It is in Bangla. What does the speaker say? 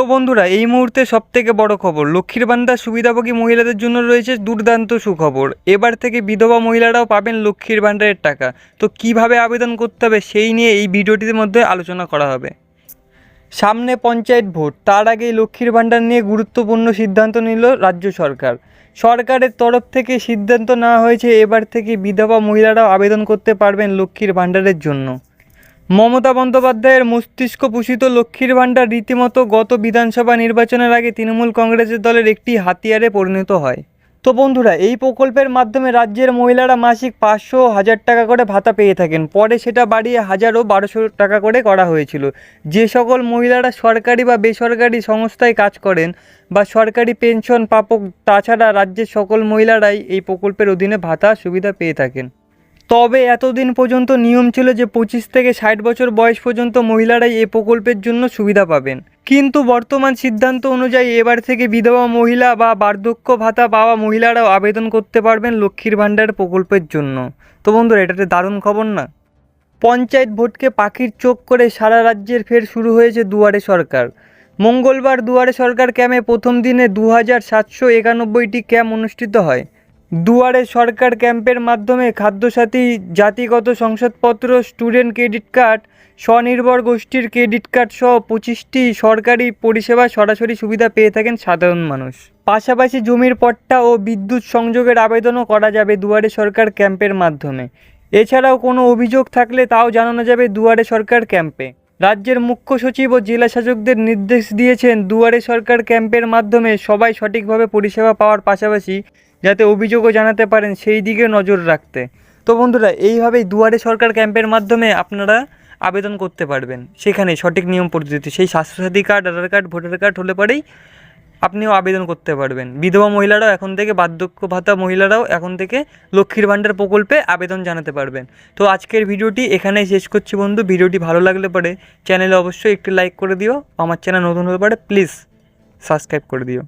তো বন্ধুরা, এই মুহূর্তে সব থেকে বড় খবর লক্ষ্মীর ভান্ডার সুবিধাভোগী মহিলাদের জন্য রয়েছে দুর্দান্ত সুখবর। এবার থেকে বিধবা মহিলারাও পাবেন লক্ষ্মীর ভান্ডারের টাকা। তো কীভাবে আবেদন করতে হবে সেই নিয়ে এই ভিডিওটির মধ্যে আলোচনা করা হবে। সামনে পঞ্চায়েত ভোট, তার আগেই লক্ষ্মীর ভাণ্ডার নিয়ে গুরুত্বপূর্ণ সিদ্ধান্ত নিল রাজ্য সরকার। সরকারের তরফ থেকে সিদ্ধান্ত নেওয়া হয়েছে, এবার থেকে বিধবা মহিলারাও আবেদন করতে পারবেন লক্ষ্মীর ভাণ্ডারের জন্য। মমতা বন্দ্যোপাধ্যায়ের মস্তিষ্ক পুষিত লক্ষ্মীর ভাণ্ডার রীতিমতো গত বিধানসভা নির্বাচনের আগে তৃণমূল কংগ্রেসের দলের একটি হাতিয়ারে পরিণত হয়। তো বন্ধুরা, এই প্রকল্পের মাধ্যমে রাজ্যের মহিলারা মাসিক পাঁচশো হাজার টাকা করে ভাতা পেয়ে থাকেন। পরে সেটা বাড়িয়ে হাজার ও বারোশো টাকা করে করা হয়েছিল। যে সকল মহিলারা সরকারি বা বেসরকারি সংস্থায় কাজ করেন বা সরকারি পেনশন প্রাপক তাছাড়া রাজ্যের সকল মহিলারাই এই প্রকল্পের অধীনে ভাতা সুবিধা পেয়ে থাকেন। তবে এতদিন পর্যন্ত নিয়ম ছিল যে পঁচিশ থেকে ষাট বছর বয়স পর্যন্ত মহিলারাই এ প্রকল্পের জন্য সুবিধা পাবেন। কিন্তু বর্তমান সিদ্ধান্ত অনুযায়ী এবার থেকে বিধবা মহিলা বা বার্ধক্য ভাতা পাওয়া মহিলারাও আবেদন করতে পারবেন লক্ষ্মীর ভাণ্ডার প্রকল্পের জন্য। তো বন্ধুরা, এটাতে দারুণ খবর না? পঞ্চায়েত ভোটকে পাখির চোখ করে সারা রাজ্যের ফের শুরু হয়েছে দুয়ারে সরকার। মঙ্গলবার দুয়ারে সরকার ক্যাম্পে প্রথম দিনে দু হাজার সাতশো একানব্বইটি ক্যাম্প অনুষ্ঠিত হয়। দুয়ারে সরকার ক্যাম্পের মাধ্যমে খাদ্যসাথী, জাতিগত সংসদপত্র, স্টুডেন্ট ক্রেডিট কার্ড, স্বনির্ভর গোষ্ঠীর ক্রেডিট কার্ড সহ পঁচিশটি সরকারি পরিষেবা সরাসরি সুবিধা পেয়ে থাকেন সাধারণ মানুষ। পাশাপাশি জমির পট্টা ও বিদ্যুৎ সংযোগের আবেদনও করা যাবে দুয়ারে সরকার ক্যাম্পের মাধ্যমে। এছাড়াও কোনো অভিযোগ থাকলে তাও জানানো যাবে দুয়ারে সরকার ক্যাম্পে। রাজ্যের মুখ্য সচিব ও জেলা শাসকদের নির্দেশ দিয়েছেন দুয়ারে সরকার ক্যাম্পের মাধ্যমে সবাই সঠিকভাবে পরিষেবা পাওয়ার পাশাপাশি যাতে অভিযোগও জানাতে পারেন, সেই দিকে নজর রাখতে। তো বন্ধুরা এইভাবেই দুয়ারে সরকার ক্যাম্পের মাধ্যমে আপনারা আবেদন করতে পারবেন। সেখানে সঠিক নিয়ম পদ্ধতি, সেই Swasthyasathi card, Aadhaar card, voter card হলে পরেই আপনিও আবেদন করতে পারবেন। বিধবা মহিলারাও এখন থেকে, বার্ধক্য ভাতা মহিলারাও এখন থেকে লক্ষ্মীর ভাণ্ডার প্রকল্পে আবেদন জানাতে পারবেন। তো আজকের ভিডিওটি এখানেই শেষ করছি বন্ধু। ভিডিওটি ভালো লাগলে পরে চ্যানেলে অবশ্যই একটি লাইক করে দিও। আমার চ্যানেল নতুন হলে পরে, প্লিজ সাবস্ক্রাইব করে দিও।